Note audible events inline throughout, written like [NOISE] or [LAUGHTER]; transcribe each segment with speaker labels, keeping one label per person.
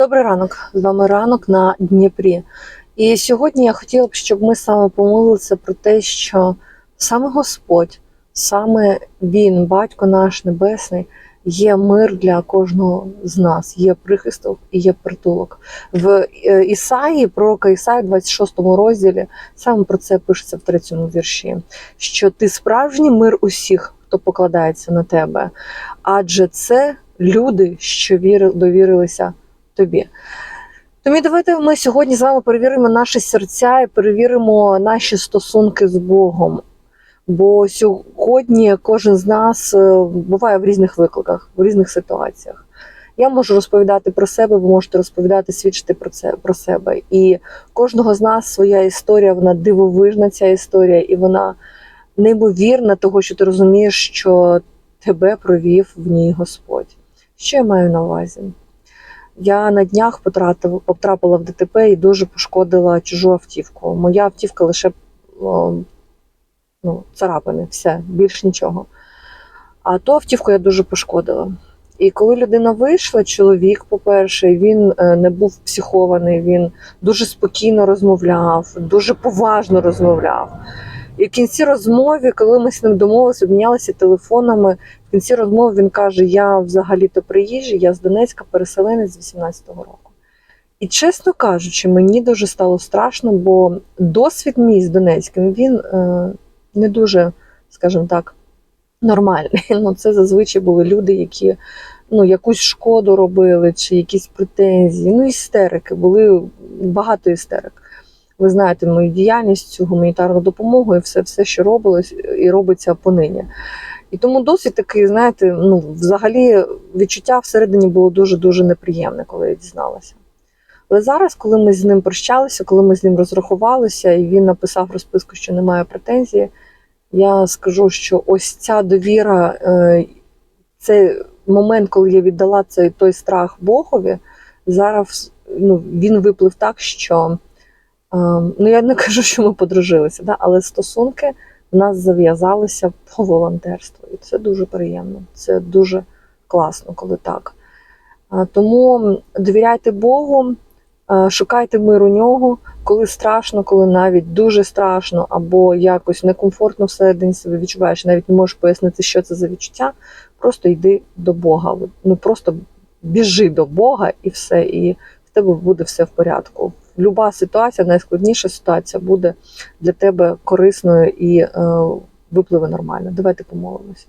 Speaker 1: Добрий ранок. З вами ранок на Дніпрі. І сьогодні я хотіла б, щоб ми саме помолилися про те, що саме Господь, саме Він, Батько наш Небесний, є мир для кожного з нас, є прихисток і є притулок. В е, Ісаї, пророка Ісаї, 26 розділі, саме про це пишеться в третьому вірші: що ти справжній мир усіх, хто покладається на тебе, адже це люди, що віри, довірилися тобі. Тому давайте ми сьогодні з вами перевіримо наші серця і перевіримо наші стосунки з Богом. Бо сьогодні кожен з нас е, буває в різних викликах, в різних ситуаціях. Я можу розповідати про себе, ви можете розповідати, свідчити про це про себе. І кожного з нас своя історія, вона дивовижна, ця історія, і вона неймовірна, того, що ти розумієш, що тебе провів в ній Господь. Що я маю на увазі? Я на днях потрапила в ДТП і дуже пошкодила чужу автівку. Моя автівка лише ну, царапини, все, більш нічого. А ту автівку я дуже пошкодила. І коли людина вийшла, чоловік, по-перше, він е, не був психований, він дуже спокійно розмовляв, дуже поважно розмовляв. І в кінці розмови, коли ми з ним домовилися, обмінялися телефонами, в кінці розмови він каже: Я взагалі-то приїжджий, я з Донецька, переселенець з 18-го року. І чесно кажучи, мені дуже стало страшно, бо досвід мій з Донецьким він е, не дуже, скажімо так, нормальний. [LAUGHS] Ну, це зазвичай були люди, які ну, якусь шкоду робили, чи якісь претензії. Ну, істерики, були багато істерик. Ви знаєте мою діяльність, цю гуманітарну допомогу і все, все, що робилось і робиться понині. І тому досить такий, знаєте, ну, взагалі відчуття всередині було дуже-дуже неприємне, коли я дізналася. Але зараз, коли ми з ним прощалися, коли ми з ним розрахувалися, і він написав розписку, що немає претензії, я скажу, що ось ця довіра, е, цей момент, коли я віддала цей той страх Богові, зараз ну, він виплив так, що е, ну я не [LAUGHS] кажу, що ми подружилися, да, але стосунки в нас зав'язалися по волонтерству. І це дуже приємно. Це дуже класно, коли так. Тому довіряйте Богу, шукайте мир у нього, коли страшно, коли навіть дуже страшно, або якось некомфортно всередині себе відчуваєш, навіть не можеш пояснити, що це за відчуття. Просто йди до Бога. Ну просто біжи до Бога і все, і в тебе буде все в порядку. Люба ситуація, найскладніша ситуація буде для тебе корисною і е, випливе нормально. Давайте помолимося.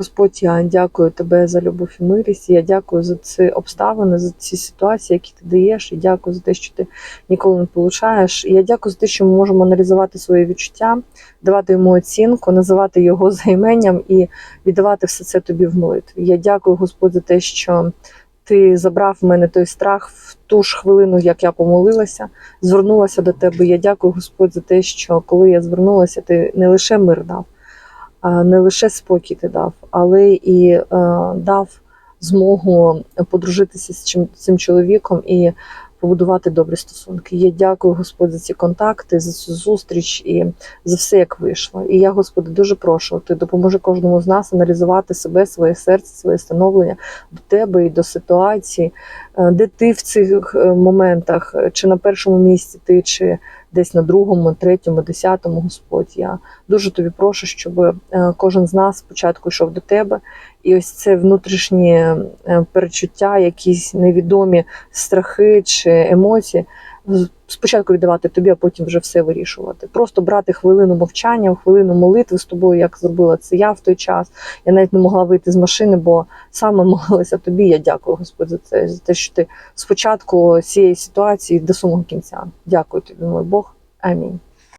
Speaker 1: Господь, я дякую тебе за любов і милість. Я дякую за ці обставини, за ці ситуації, які ти даєш. І дякую за те, що ти ніколи не получаєш. І я дякую за те, що ми можемо аналізувати свої відчуття, давати йому оцінку, називати його [LAUGHS] займенням і віддавати все це тобі в молитві. Я дякую, Господь, за те, що ти забрав в мене той страх в ту ж хвилину, як я помолилася, звернулася до тебе. Я дякую, Господь, за те, що коли я звернулася, ти не лише мир дав, не лише спокій ти дав, але і е, дав змогу подружитися з цим чоловіком і побудувати добрі стосунки. Я дякую, Господь, за ці контакти, за цю зустріч і за все, як вийшло. І я, Господи, дуже прошу, ти допоможи кожному з нас аналізувати себе, своє серце, своє становлення до тебе і до ситуації, де ти в цих е, моментах, е, чи на першому місці ти, чи десь на другому, третьому, десятому, Господь. Я дуже тобі прошу, щоб е, кожен з нас спочатку йшов до тебе, і ось це внутрішні е, перечуття, якісь невідомі страхи чи емоції. Спочатку віддавати тобі, а потім вже все вирішувати. Просто брати хвилину мовчання, хвилину молитви з тобою, як зробила це я в той час. Я навіть не могла вийти з машини, бо саме [LAUGHS] молилася тобі. Я дякую, Господь, за це, за те, що ти спочатку цієї ситуації до самого кінця. Дякую тобі, мой Бог. Амінь.